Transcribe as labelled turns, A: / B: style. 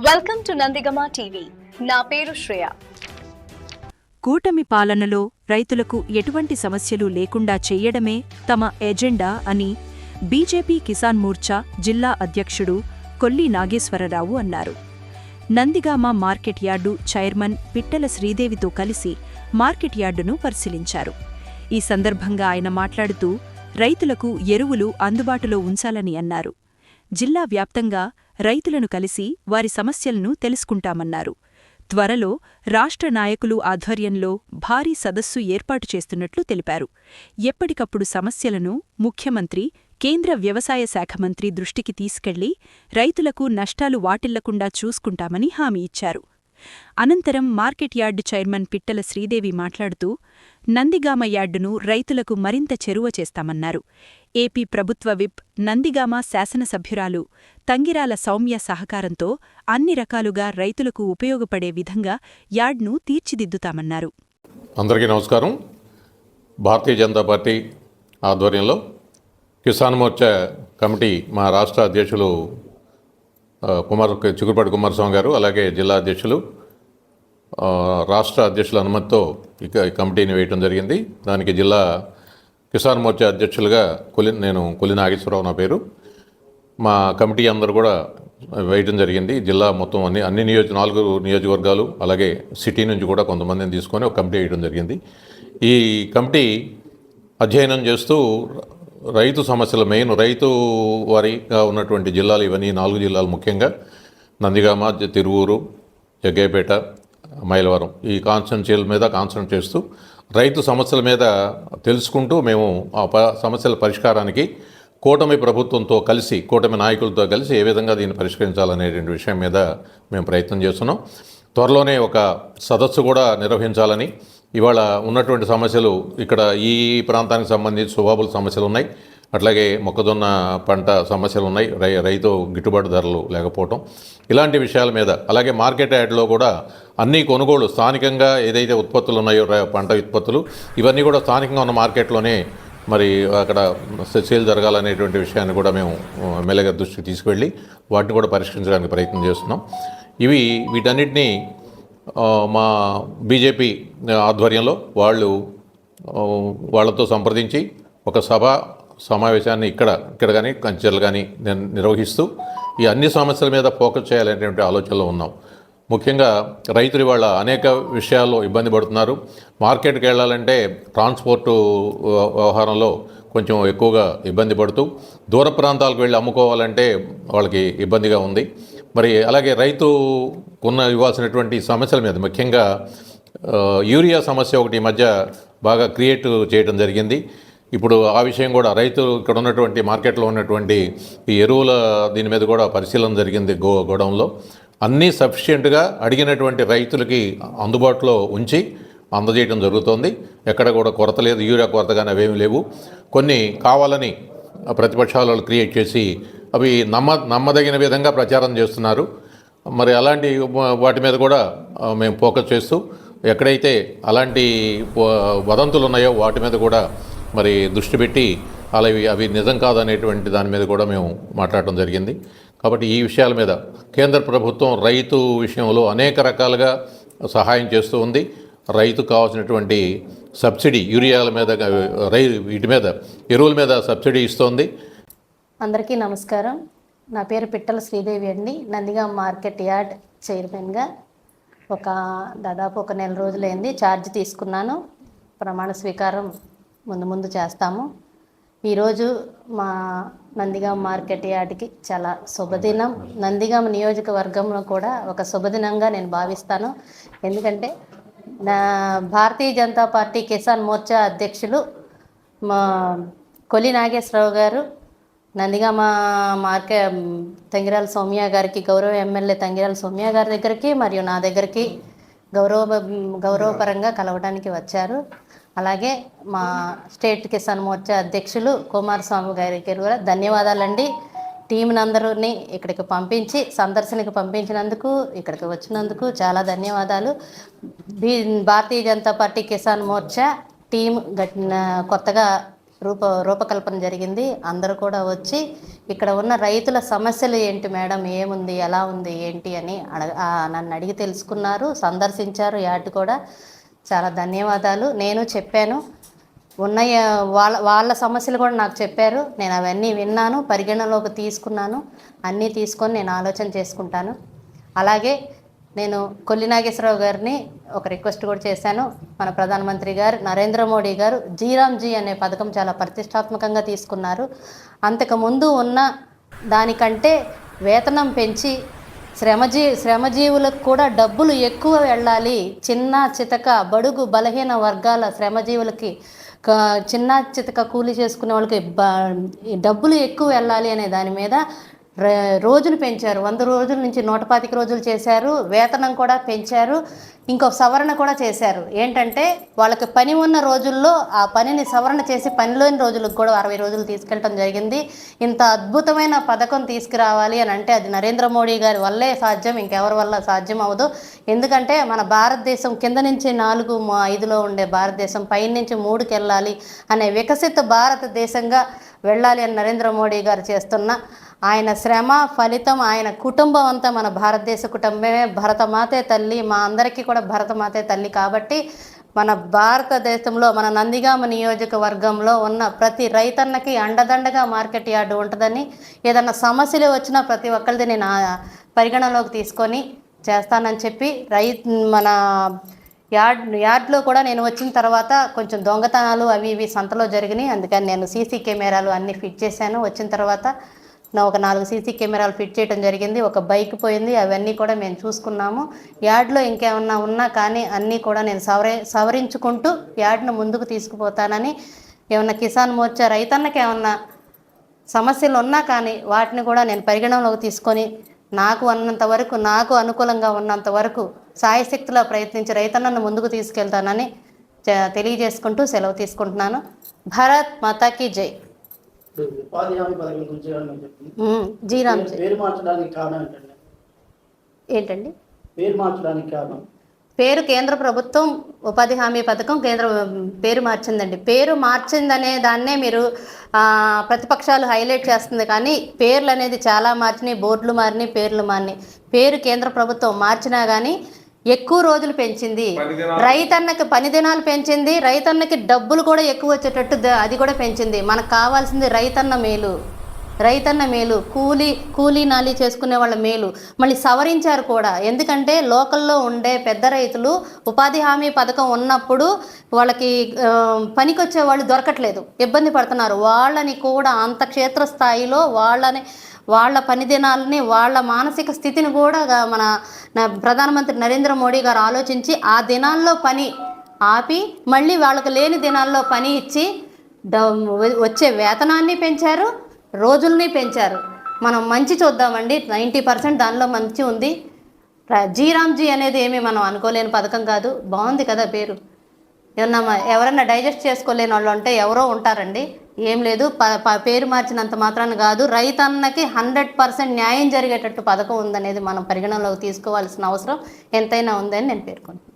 A: Welcome to Nandigama TV. నా పేరు శ్రేయ.
B: కూటమి పాలనలో రైతులకు ఎటువంటి సమస్యలు లేకుండా చేయడమే తమ ఎజెండా అని బీజేపీ కిసాన్ మోర్చా జిల్లా అధ్యక్షుడు కొల్లి నాగేశ్వరరావు అన్నారు. Nandigama market yard chairman Pittala శ్రీదేవితో కలిసి మార్కెట్ యార్డును పరిశీలించారు. ఈ సందర్భంగా ఆయన మాట్లాడుతూ రైతులకు ఎరువులు అందుబాటులో ఉంచాలని అన్నారు. జిల్లా వ్యాప్తంగా రైతులను కలిసి వారి సమస్యలను తెలుసుకుంటామన్నారు. త్వరలో రాష్ట్ర నాయకులు ఆధ్వర్యంలో భారీ సదస్సు ఏర్పాటు చేస్తున్నట్లు తెలిపారు. ఎప్పటికప్పుడు సమస్యలను ముఖ్యమంత్రి కేంద్ర వ్యవసాయ శాఖ మంత్రి దృష్టికి తీసుకెళ్ళి రైతులకు నష్టాలు వాటిల్లకుండా చూసుకుంటామని హామీ ఇచ్చారు. అనంతరం market yard chairman Pittala Sridevi మాట్లాడుతూ నందిగామ యార్డును రైతులకు మరింత చెరువ చేస్తామన్నారు. ఏపీ ప్రభుత్వ విప్ నందిగామ శాసనసభ్యురాలు తంగిరాల సౌమ్య సహకారంతో అన్ని రకాలుగా రైతులకు ఉపయోగపడే విధంగా యార్డ్ను తీర్చిదిద్దుతామన్నారు.
C: అందరికీ నమస్కారం. భారతీయ జనతా పార్టీ ఆధ్వర్యంలో కిసాన్ మోర్చా కమిటీ మా రాష్ట్ర అధ్యక్షులు కుమార్ చిగురుపాటి కుమారస్వామి గారు అలాగే జిల్లా అధ్యక్షులు రాష్ట్ర అధ్యక్షుల అనుమతితో ఇక ఈ కమిటీని వేయటం జరిగింది. దానికి జిల్లా కిసాన్ మోర్చా అధ్యక్షులుగా కొలి నేను కొలి నాగేశ్వరరావు నా పేరు. మా కమిటీ అందరూ కూడా వేయటం జరిగింది. జిల్లా మొత్తం అన్ని అన్ని నియోజక నాలుగు నియోజకవర్గాలు అలాగే సిటీ నుంచి కూడా కొంతమందిని తీసుకొని ఒక కమిటీ వేయడం జరిగింది. ఈ కమిటీ అధ్యయనం చేస్తూ రైతు సమస్యలు మెయిన్. రైతు వారిగా ఉన్నటువంటి జిల్లాలు ఇవన్నీ నాలుగు జిల్లాలు ముఖ్యంగా. నందిగామ తిరువూరు జగ్గయ్యపేట మైలవరం. ఈ కాన్స్టెన్సీల మీద కాన్సన్ట్రేట్ చేస్తూ రైతు సమస్యల మీద తెలుసుకుంటూ మేము ఆ ప సమస్యల పరిష్కారానికి కూటమి ప్రభుత్వంతో కలిసి కూటమి నాయకులతో కలిసి ఏ విధంగా దీన్ని పరిష్కరించాలనేటువంటి విషయం మీద మేము ప్రయత్నం చేస్తున్నాం. త్వరలోనే ఒక సదస్సు కూడా నిర్వహించాలని ఇవాళ ఉన్నటువంటి సమస్యలు ఇక్కడ ఈ ప్రాంతానికి సంబంధించి సుబాబుల సమస్యలు ఉన్నాయి. అట్లాగే మొక్కజొన్న పంట సమస్యలు ఉన్నాయి. రై రైతు గిట్టుబాటు ధరలు లేకపోవటం. ఇలాంటి విషయాల మీద అలాగే మార్కెట్ యార్డ్లో కూడా అన్ని కొనుగోలు స్థానికంగా ఏదైతే ఉత్పత్తులు ఉన్నాయో పంట ఉత్పత్తులు ఇవన్నీ కూడా స్థానికంగా ఉన్న మార్కెట్లోనే మరి అక్కడ సేల్ జరగాలనేటువంటి విషయాన్ని కూడా మేము ఆ, ఎమ్మెల్యే గారి దృష్టికి తీసుకువెళ్ళి వాటిని కూడా పరిష్కరించడానికి ప్రయత్నం చేస్తున్నాం. ఇవి వీటన్నిటినీ మా బీజేపీ ఆధ్వర్యంలో వాళ్ళు వాళ్ళతో సంప్రదించి ఒక సభ సమావేశాన్ని ఇక్కడ ఇక్కడ కానీ కంచెలు కానీ నిర్వహిస్తూ ఈ అన్ని సమస్యల మీద ఫోకస్ చేయాలనేటువంటి ఆలోచనలో ఉన్నాం. ముఖ్యంగా రైతులు ఇవాళ అనేక విషయాల్లో ఇబ్బంది పడుతున్నారు. మార్కెట్కి వెళ్ళాలంటే ట్రాన్స్పోర్టు వ్యవహారంలో కొంచెం ఎక్కువగా ఇబ్బంది పడుతూ దూర ప్రాంతాలకు వెళ్ళి అమ్ముకోవాలంటే వాళ్ళకి ఇబ్బందిగా ఉంది. మరి అలాగే రైతుకున్న ఇవ్వాల్సినటువంటి సమస్యల మీద ముఖ్యంగా యూరియా సమస్య ఒకటి ఈ మధ్య బాగా క్రియేట్ చేయడం జరిగింది. ఇప్పుడు ఆ విషయం కూడా రైతులు ఇక్కడ ఉన్నటువంటి మార్కెట్లో ఉన్నటువంటి ఈ ఎరువుల దీని మీద కూడా పరిశీలన జరిగింది గో గోడౌన్లో అన్నీ సఫిషియెంట్గా అడిగినటువంటి రైతులకి అందుబాటులో ఉంచి అందజేయడం జరుగుతోంది. ఎక్కడ కూడా కొరత లేదు యూరియా కొరత కానీ అవేమి లేవు. కొన్ని కావాలని ప్రతిపక్షాలు క్రియేట్ చేసి అవి నమ్మ నమ్మదగిన విధంగా ప్రచారం చేస్తున్నారు. మరి అలాంటి వాటి మీద కూడా మేము ఫోకస్ చేస్తూ ఎక్కడైతే అలాంటి వ- వదంతులు ఉన్నాయో వాటి మీద కూడా మరి దృష్టి పెట్టి అలా అవి నిజం కాదనేటువంటి దాని మీద కూడా మేము మాట్లాడటం జరిగింది. కాబట్టి ఈ విషయాల మీద కేంద్ర ప్రభుత్వం రైతు విషయంలో అనేక రకాలుగా సహాయం చేస్తూ ఉంది. రైతుకు కావాల్సినటువంటి సబ్సిడీ యూరియాల మీద రై వీటి మీద ఎరువుల మీద సబ్సిడీ ఇస్తోంది.
D: అందరికీ నమస్కారం. నా పేరు పిట్టల శ్రీదేవి అండి. నందిగా మార్కెట్ యార్డ్ చైర్మన్గా ఒక దాదాపు ఒక నెల రోజులైంది ఛార్జ్ తీసుకున్నాను. ప్రమాణ స్వీకారం ముందు ముందు చేస్తాము. ఈరోజు మా నందిగాం మార్కెట్ యార్డ్కి చాలా శుభదినం. నందిగాం నియోజకవర్గంలో కూడా ఒక శుభదినంగా నేను భావిస్తాను. ఎందుకంటే నా భారతీయ జనతా పార్టీ కిసాన్ మోర్చా అధ్యక్షులు మా కొలి నాగేశ్వరరావు గారు నందిగామ మార్కె తంగిరాల సౌమ్య గారికి గౌరవ ఎమ్మెల్యే తంగిరాల సౌమ్య గారి దగ్గరికి మరియు నా దగ్గరికి గౌరవ గౌరవపరంగా కలవడానికి వచ్చారు. అలాగే మా స్టేట్ కిసాన్ మోర్చా అధ్యక్షులు కుమారస్వామి గారికి కూడా ధన్యవాదాలండి. టీంని అందరూని ఇక్కడికి పంపించి సందర్శనకు పంపించినందుకు ఇక్కడికి వచ్చినందుకు చాలా ధన్యవాదాలు. భారతీయ జనతా పార్టీ కిసాన్ మోర్చా టీం కొత్తగా రూప రూపకల్పన జరిగింది. అందరూ కూడా వచ్చి ఇక్కడ ఉన్న రైతుల సమస్యలు ఏంటి మేడం? ఏముంది? ఎలా ఉంది? ఏంటి? అని అడగ నన్ను అడిగి తెలుసుకున్నారు సందర్శించారు. యాడ్ కూడా చాలా ధన్యవాదాలు. నేను చెప్పాను. ఉన్న వాళ్ళ వాళ్ళ సమస్యలు కూడా నాకు చెప్పారు. నేను అవన్నీ విన్నాను పరిగణలోకి తీసుకున్నాను. అన్నీ తీసుకొని నేను ఆలోచన చేసుకుంటాను. అలాగే నేను కొల్లి నాగేశ్వరరావు గారిని ఒక రిక్వెస్ట్ కూడా చేశాను. మన ప్రధానమంత్రి గారు నరేంద్ర మోడీ గారు జీరామ్జీ అనే పథకం చాలా ప్రతిష్టాత్మకంగా తీసుకున్నారు. అంతకు ముందు ఉన్న దానికంటే వేతనం పెంచి శ్రమజీ శ్రమజీవులకు కూడా డబ్బులు ఎక్కువ వెళ్ళాలి. చిన్న చితక బడుగు బలహీన వర్గాల శ్రమజీవులకి చిన్న చితక కూలి చేసుకునే వాళ్ళకి బ- డబ్బులు ఎక్కువ వెళ్ళాలి అనే దాని మీద రోజులు పెంచారు. వంద రోజుల నుంచి నూట పాతిక రోజులు చేశారు. వేతనం కూడా పెంచారు. ఇంకో సవరణ కూడా చేశారు. ఏంటంటే వాళ్ళకి పని ఉన్న రోజుల్లో ఆ పనిని సవరణ చేసి పనిలోని రోజులకు కూడా అరవై రోజులు తీసుకెళ్ళటం జరిగింది. ఇంత అద్భుతమైన పథకం తీసుకురావాలి అని అంటే అది నరేంద్ర మోడీ గారి వల్లే సాధ్యం. ఇంకెవరి వల్ల సాధ్యం అవ్వదు. ఎందుకంటే మన భారతదేశం కింద నుంచి నాలుగు మా ఐదులో ఉండే భారతదేశం పైన నుంచి మూడుకి వెళ్ళాలి అనే వికసిత భారతదేశంగా వెళ్ళాలి అని నరేంద్ర మోడీ గారు చేస్తున్న ఆయన శ్రమ ఫలితం ఆయన కుటుంబం అంతా మన భారతదేశ కుటుంబమే. భరతమాతే తల్లి మా అందరికీ కూడా భరతమాతే తల్లి కాబట్టి మన భారతదేశంలో మన నందిగామ నియోజకవర్గంలో ఉన్న ప్రతి రైతన్నకి అండదండగా మార్కెట్ యార్డు ఉంటుందని ఏదన్నా సమస్యలు వచ్చినా ప్రతి ఒక్కరిది నేను ఆ పరిగణలోకి తీసుకొని చేస్తానని చెప్పి రై మన యార్డ్ యార్డ్లో కూడా నేను వచ్చిన తర్వాత కొంచెం దొంగతనాలు అవి ఇవి సంతలో జరిగినాయి. అందుకని నేను సీసీ కెమెరాలు అన్నీ ఫిట్ చేశాను. వచ్చిన తర్వాత ఒక నాలుగు సీసీ కెమెరాలు ఫిట్ చేయడం జరిగింది ఒక బైక్ పోయింది అవన్నీ కూడా మేము చూసుకున్నాము. యార్డ్లో ఇంకేమన్నా ఉన్నా కానీ అన్నీ కూడా నేను సవరి సవరించుకుంటూ యార్డ్ను ముందుకు తీసుకుపోతానని ఏమన్నా కిసాన్ మోర్చా రైతన్నకి ఏమన్నా సమస్యలు ఉన్నా కానీ వాటిని కూడా నేను పరిగణనలోకి తీసుకొని నాకు అన్నంత వరకు నాకు అనుకూలంగా ఉన్నంత వరకు సాయశక్తిలో ప్రయత్నించి రైతన్నను ముందుకు తీసుకెళ్తానని తెలియజేసుకుంటూ సెలవు తీసుకుంటున్నాను. భరత్ మాతాకి జై.
E: ఉపాధి హామీ పథకం గురించి
D: జీరామ్
E: పేరు మార్చడానికి కారణం ఏంటండి?
D: ఏంటండి?
E: పేరు మార్చడానికి కారణం?
D: పేరు కేంద్ర ప్రభుత్వం ఉపాధి హామీ పథకం కేంద్ర పేరు మార్చిందండి. పేరు మార్చిందనే దాన్నే మీరు ఆ, ప్రతిపక్షాలు హైలైట్ చేస్తుంది. కానీ పేర్లు అనేది చాలా మార్చినాయి బోర్డులు మారినాయి పేర్లు మారినాయి. పేరు కేంద్ర ప్రభుత్వం మార్చినా కానీ ఎక్కువ రోజులు పెంచింది. రైతన్నకి పని దినాలు పెంచింది. రైతన్నకి డబ్బులు కూడా ఎక్కువ వచ్చేటట్టు అది కూడా పెంచింది. మనకు కావాల్సింది రైతన్న మేలు. రైతన్న మేలు. కూలీ కూలీ నాలి చేసుకునే వాళ్ళ మేలు. మళ్ళీ సవరించారు కూడా. ఎందుకంటే లోకల్లో ఉండే పెద్ద రైతులు ఉపాధి హామీ పథకం ఉన్నప్పుడు వాళ్ళకి పనికొచ్చే వాళ్ళు దొరకట్లేదు. ఇబ్బంది పడుతున్నారు. వాళ్ళని కూడా అంత క్షేత్రస్థాయిలో వాళ్ళని వాళ్ళ పని దినాలని వాళ్ళ మానసిక స్థితిని కూడా మన ప్రధానమంత్రి నరేంద్ర మోడీ గారు ఆలోచించి ఆ దినాల్లో పని ఆపి మళ్ళీ వాళ్ళకి లేని దినాల్లో పని ఇచ్చి వచ్చే వేతనాన్ని పెంచారు రోజుల్ని పెంచారు. మనం మంచి చూద్దామండి. నైంటీ పర్సెంట్ దానిలో మంచి ఉంది. జీరామ్జీ అనేది ఏమీ మనం అనుకోలేని పథకం కాదు. బాగుంది కదా పేరు. ఏమన్నా ఎవరన్నా డైజెస్ట్ చేసుకోలేని వాళ్ళు ఉంటే ఎవరో ఉంటారండి. ఏం లేదు. ప ప- పేరు మార్చినంత మాత్రాన కాదు. రైతన్నకి హండ్రెడ్ పర్సెంట్ న్యాయం జరిగేటట్టు పథకం ఉందనేది మనం పరిగణనలోకి తీసుకోవాల్సిన అవసరం ఎంతైనా ఉందని నేను పేర్కొన్నాను